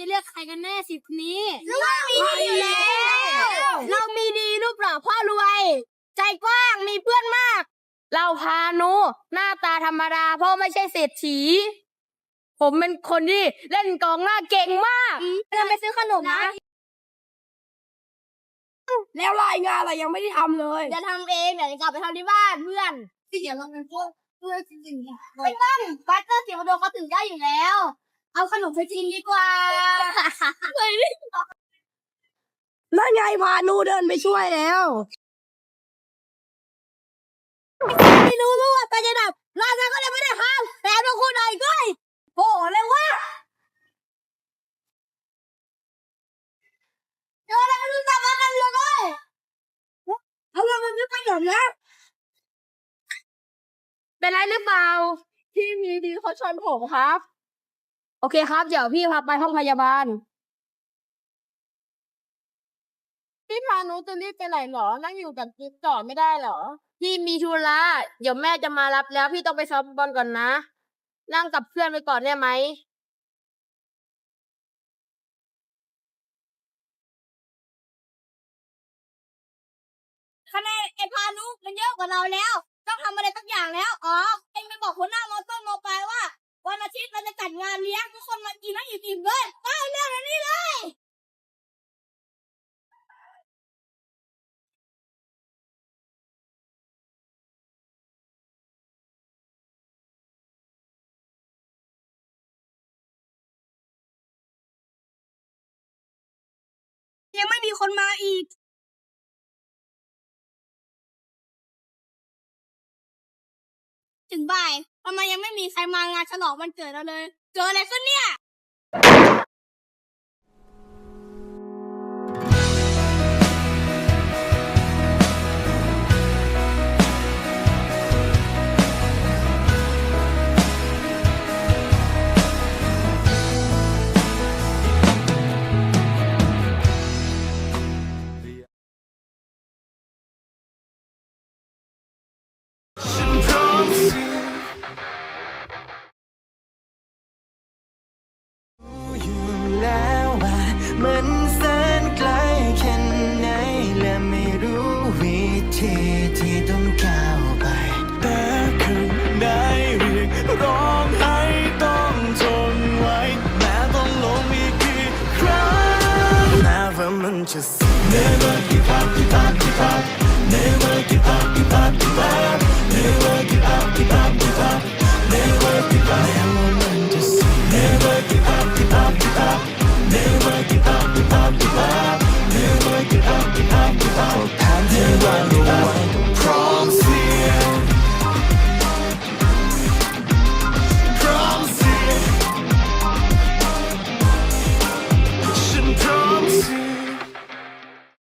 จะเลือกใครกันแน่สิบนี้เรามีดีแล้วเรามีดีรูปหล่อพ่อรวย ใจกว้างมีเพื่อนมาก เราพานุ หน้าตาธรรมดาเพราะไม่ใช่เศรษฐี ผมเป็นคนที่เล่นกองหน้าเก่งมากเดินไปซื้อขนมนะแล้วรายงานอะไรยังไม่ได้ทำเลยจะทำเองเดี๋ยวจะกลับไปทำที่บ้านเพื่อนที่เดี๋ยวเราเป็นพวกเพื่อนจริงๆไม่ต้องบัตเตอร์เสียวโดเขาตื่นได้อยู่แล้ว เอาขนมไปกินดีกว่านั่นไงพานูเดินไปช่วยแล้วไม่รู้รู้ว่าไปจะดับราชาก็เลยไม่ได้ห้ามแต่พวกคุณหน่อยก้อยโอ้เลยว่าเจออะไรไม่รู้จักกันเลยก้อยเอาเราไปซื้อขนมนะเป็นไรหรือเปล่าที่มีดีเขาชนผมครับ โอเคครับ เดี๋ยวพี่พาไปห้องพยาบาล พี่พานุจะรีบไปไหนหรอ นั่งอยู่กับจิ๊บต่อไม่ได้หรอ พี่มีธุระเดี๋ยวแม่จะมารับแล้ว พี่ต้องไปซ้อมบอลก่อนนะ นั่งกับเพื่อนไปก่อนได้ไหม คะแนนไอพานุมันเยอะกว่าเราแล้ว ต้องทำอะไรสักอย่างแล้ว อ๋อ เอ็งไปบอกคนหน้ามอต้นมอปลายว่า วันอาทิตย์เราจะจัดงานเลี้ยงทุกคนมากินให้อิ่มๆเลยได้เรื่องนี้เลยยังไม่มีคนมาอีกถึงบ่าย ทำไมยังไม่มีใครมางานฉลองวันเกิดเราเลย เกิดอะไรขึ้นเนี่ย unconscious. Never give up, give up, give up.